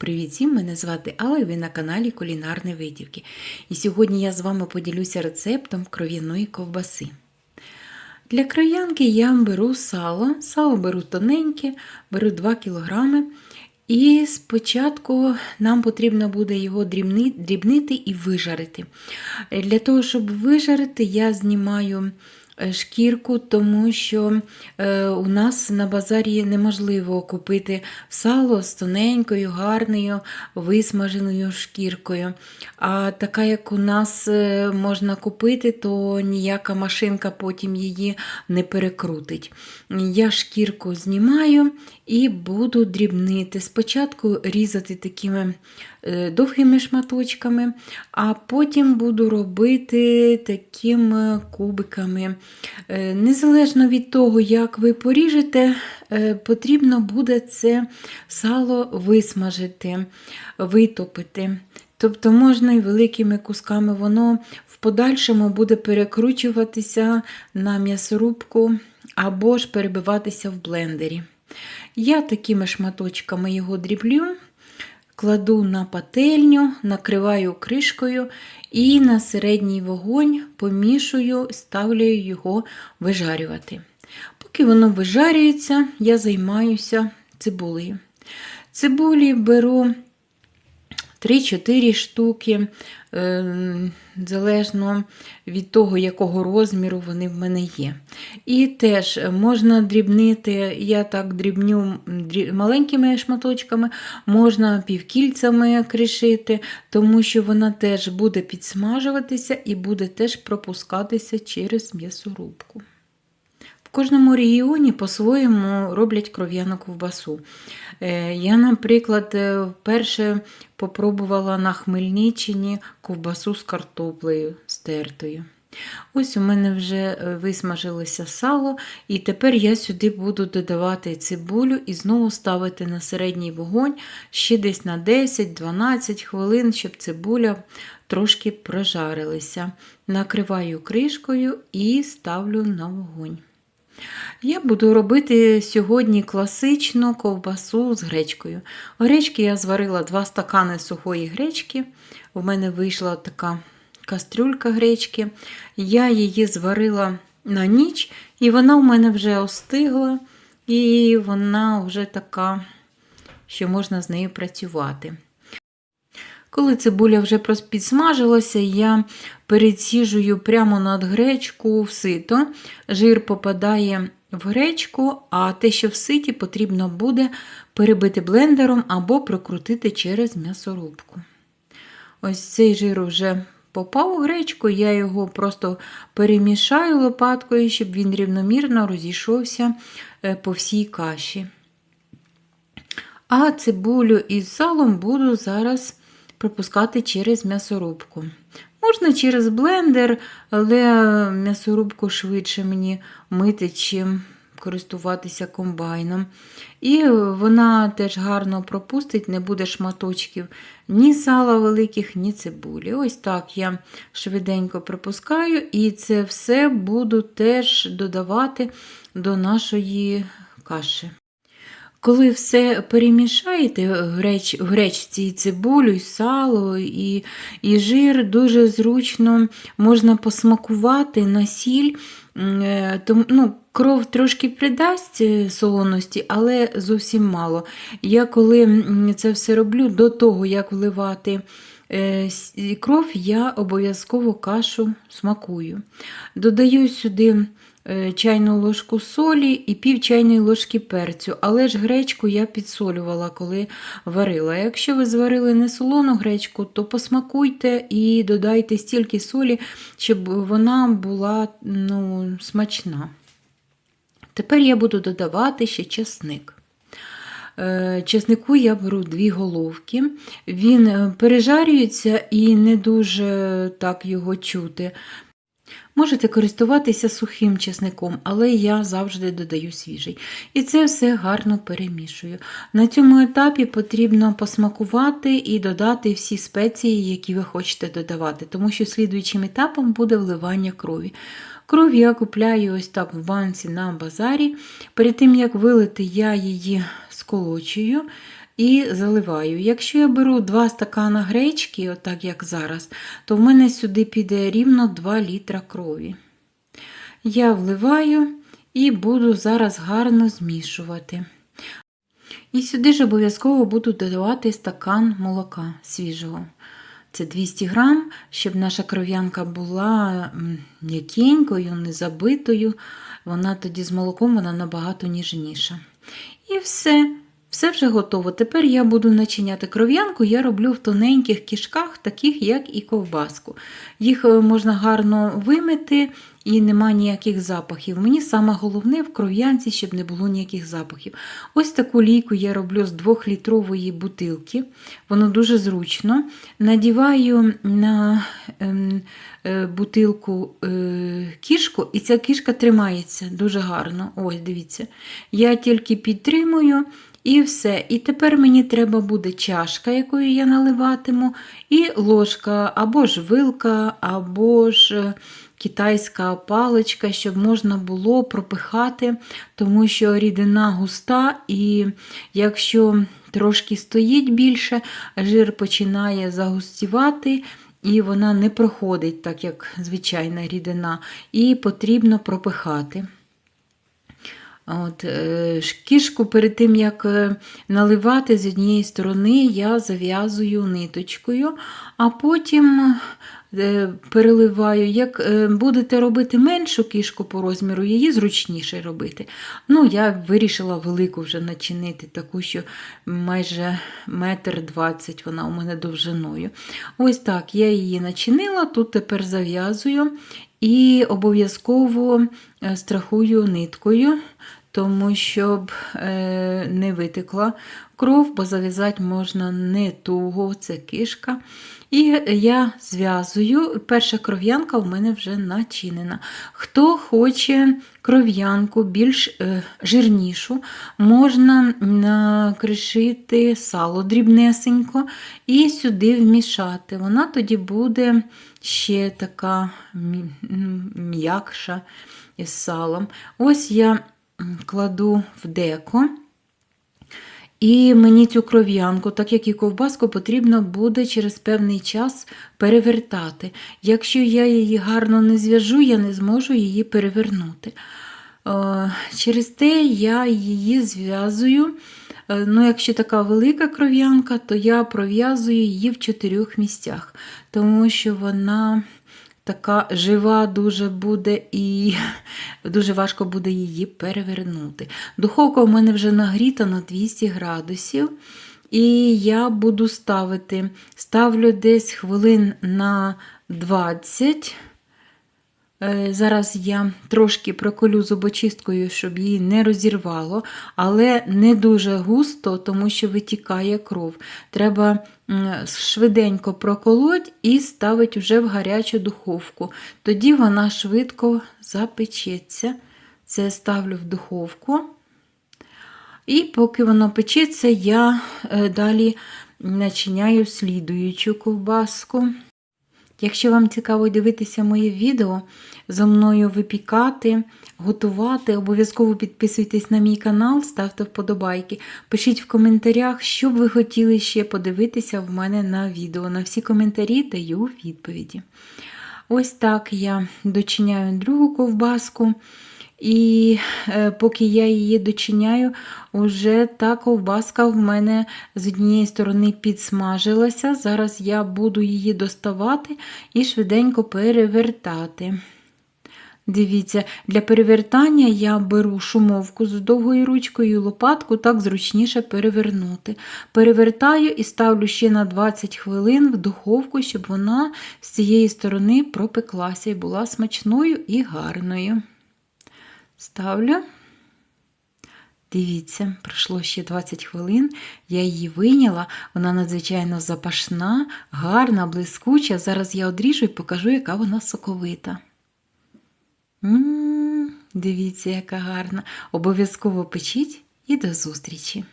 Привіт всім! Мене звати Алла і ви на каналі Кулінарні Витівки. І сьогодні я з вами поділюся рецептом кров'яної ковбаси. Для кров'янки я беру сало. Сало беру тоненьке, беру 2 кг. І спочатку нам потрібно буде його дрібнити і вижарити. Для того, щоб вижарити, я знімаю шкірку, тому що е, у нас на базарі неможливо купити сало з тоненькою, гарною, висмаженою шкіркою. А така, як у нас е, можна купити, то ніяка машинка потім її не перекрутить. Я шкірку знімаю і буду дрібнити. Спочатку різати такими е, довгими шматочками, а потім буду робити такими кубиками. Е, Незалежно від того, як ви поріжете, е, потрібно буде це сало висмажити, витопити. Тобто можна і великими кусками, воно в подальшому буде перекручуватися на м'ясорубку або ж перебиватися в блендері. Я такими шматочками його дріблю, кладу на пательню, накриваю кришкою і на середній вогонь помішую, ставлю його вижарювати. Поки воно вижарюється, я займаюся цибулею. Цибулі беру 3-4 штуки, е, залежно від того, якого розміру вони в мене є. І теж можна дрібнити, я так дрібню маленькими шматочками, можна півкільцями кришити, тому що вона теж буде підсмажуватися і буде теж пропускатися через м'ясорубку. В кожному регіоні по-своєму роблять кров'яну ковбасу. Е, Я, наприклад, е, вперше попробувала на Хмельниччині ковбасу з картоплею стертою. Ось у мене вже е, висмажилося сало, і тепер я сюди буду додавати цибулю і знову ставити на середній вогонь ще десь на 10-12 хвилин, щоб цибуля трошки прожарилася. Накриваю кришкою і ставлю на вогонь. Я буду робити сьогодні класичну ковбасу з гречкою. Гречки я зварила 2 стакани сухої гречки. У мене вийшла така кастрюлька гречки. Я її зварила на ніч, і вона у мене вже остигла, і вона вже така, що можна з нею працювати. Коли цибуля вже підсмажилася, я переціжую прямо над гречку в сито. Жир попадає в гречку, а те, що в ситі, потрібно буде перебити блендером або прокрутити через м'ясорубку. Ось цей жир вже попав у гречку, я його просто перемішаю лопаткою, щоб він рівномірно розійшовся е, по всій каші. А цибулю із салом буду зараз пропускати через м'ясорубку. Можна через блендер, але м'ясорубку швидше мені мити, чим користуватися комбайном. І вона теж гарно пропустить, не буде шматочків ні сала великих, ні цибулі. Ось так я швиденько пропускаю, і це все буду теж додавати до нашої каші. Коли все перемішаєте, в греч, в гречці і цибулю, і сало, і, і жир, дуже зручно можна посмакувати на сіль. Е, Тому, ну, кров трошки придасть е, солоності, але зовсім мало. Я коли це все роблю, до того, як вливати е, кров, я обов'язково кашу смакую. Додаю сюди е, чайну ложку солі і пів чайної ложки перцю, але ж гречку я підсолювала, коли варила. Якщо ви зварили не солону гречку, то посмакуйте і додайте стільки солі, щоб вона була ну, смачна. Тепер я буду додавати ще чесник. Е, Чеснику я беру дві головки. Він е, пережарюється і не дуже так його чути. Можете користуватися сухим чесником, але я завжди додаю свіжий. І це все гарно перемішую. На цьому етапі потрібно посмакувати і додати всі спеції, які ви хочете додавати, тому що слідуючим етапом буде вливання крові. Кров я купляю ось так в банці на базарі. Перед тим, як вилити, я її сколочую і заливаю. Якщо я беру 2 стакана гречки, отак як зараз, то в мене сюди піде рівно 2 літра крові. Я вливаю і буду зараз гарно змішувати. І сюди ж обов'язково буду додавати стакан молока свіжого. Це 200 грам, щоб наша кров'янка була м'якенькою, не забитою. Вона тоді з молоком вона набагато ніжніша. І все. Все вже готово. Тепер я буду начиняти кров'янку, я роблю в тоненьких кішках, таких як і ковбаску. Їх е, можна гарно вимити і нема ніяких запахів. Мені саме головне в кров'янці, щоб не було ніяких запахів. Ось таку лійку я роблю з 2-літрової бутилки. Воно дуже зручно. Надіваю на ем, е, бутилку е, кішку, і ця кішка тримається дуже гарно. Ось, дивіться. Я тільки підтримую. І все. І тепер мені треба буде чашка, якою я наливатиму, і ложка, або ж вилка, або ж е, китайська паличка, щоб можна було пропихати, тому що рідина густа, і якщо трошки стоїть більше, жир починає загустівати. І вона не проходить так, як звичайна рідина, і потрібно пропихати. От, е, Кішку перед тим, як е, наливати з однієї сторони, я зав'язую ниточкою, а потім е, переливаю. Як будете робити меншу кішку по розміру, її зручніше робити. Ну, Я вирішила велику вже начинити, таку, що майже метр двадцять вона у мене довжиною. Ось так, я її начинила, тут тепер зав'язую і обов'язково страхую ниткою тому щоб е, не витекла кров, бо зав'язати можна не туго, це кишка. І я зв'язую, перша кров'янка в мене вже начинена. Хто хоче кров'янку більш е, жирнішу, можна накришити сало дрібнесенько і сюди вмішати. Вона тоді буде ще така м'якша із салом. Ось я кладу в деко. І мені цю кров'янку, так як і ковбаску, потрібно буде через певний час перевертати. Якщо я її гарно не зв'яжу, я не зможу її перевернути. Е, через те я її зв'язую. Е, ну, Якщо така велика кров'янка, то я пров'язую її в чотирьох місцях, тому що вона така жива дуже буде і дуже важко буде її перевернути. Духовка у мене вже нагріта на 200 градусів. І я буду ставити, ставлю десь хвилин на 20. Е, зараз я трошки проколю зубочисткою, щоб її не розірвало, але не дуже густо, тому що витікає кров. Треба швиденько проколоть і ставить вже в гарячу духовку. Тоді вона швидко запечеться. Це ставлю в духовку. І поки воно печеться, я е, далі начиняю слідуючу ковбаску. Якщо вам цікаво дивитися моє відео, зо мною випікати, готувати, обов'язково підписуйтесь на мій канал, ставте вподобайки. Пишіть в коментарях, що б ви хотіли ще подивитися в мене на відео. На всі коментарі даю відповіді. Ось так я дочиняю другу ковбаску. І е, поки я її дочиняю, уже та ковбаска в мене з однієї сторони підсмажилася. Зараз я буду її доставати і швиденько перевертати. Дивіться, для перевертання я беру шумовку з довгою ручкою і лопатку, так зручніше перевернути. Перевертаю і ставлю ще на 20 хвилин в духовку, щоб вона з цієї сторони пропеклася і була смачною і гарною. Ставлю. Дивіться, пройшло ще 20 хвилин, я її вийняла, вона надзвичайно запашна, гарна, блискуча. Зараз я одріжу і покажу, яка вона соковита. М -м -м, дивіться, яка гарна. Обов'язково печіть і до зустрічі!